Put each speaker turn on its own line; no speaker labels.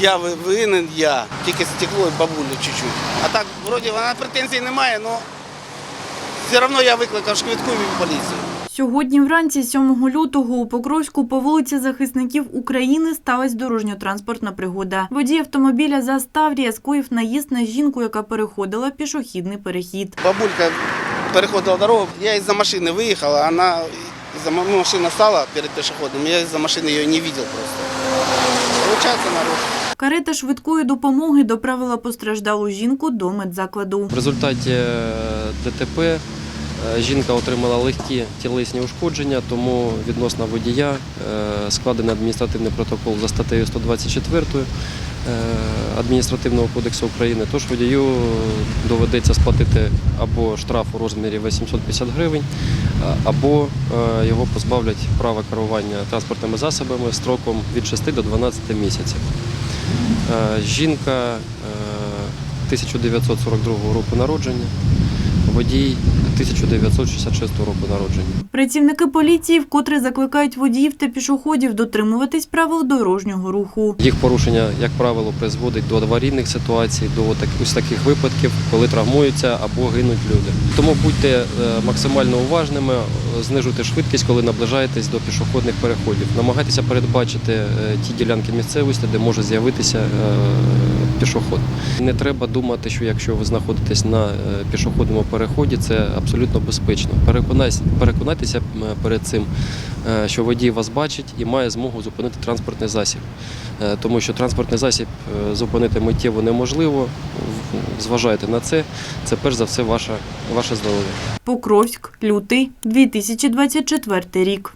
я винен, я. Тільки стекло і бабулю чуть-чуть. А так, вроді, вона претензій немає, але все одно я викликав швидку і поліцію.
Сьогодні вранці, 7 лютого, у Покровську по вулиці захисників України сталася дорожньо-транспортна пригода. Водій автомобіля за Ставрія скоїв наїзд на жінку, яка переходила пішохідний перехід.
Бабулька переходила дорогу, я із-за машини виїхала, вона из-за машина стала перед пешеходом, я из-за машины ее не видел просто. Получается народ.
Карета швидкої допомоги доправила постраждалу жінку до медзакладу.
В результаті е, ДТП е, жінка отримала легкі тілесні ушкодження, тому відносно водія е, складений адміністративний протокол за статтею 124 е, Адміністративного кодексу України. Тож водію доведеться сплатити або штраф у розмірі 850 гривень, або його позбавлять права керування транспортними засобами строком від 6 до 12 місяців. Е, Жінка е, 1942 року народження, водій 1966 року народження.
Працівники поліції вкотре закликають водіїв та пішоходів дотримуватись правил дорожнього руху.
Їх порушення, як правило, призводить до аварійних ситуацій, до ось таких випадків, коли травмуються або гинуть люди. Тому будьте е, максимально уважними, знижуйте швидкість, коли наближаєтесь до пішохідних переходів. Намагайтеся передбачити е, ті ділянки місцевості, де може з'явитися е, пішохід. Не треба думати, що якщо ви знаходитесь на пішохідному переході, це абсолютно безпечно. Переконайся, переконайтеся перед цим, е, що водій вас бачить і має змогу зупинити транспортний засіб. Е, Тому що транспортний засіб е, зупинити миттєво неможливо. Зважайте на це. Це перш за все ваше, ваше здоров'я.
Покровськ, лютий, 2024 рік.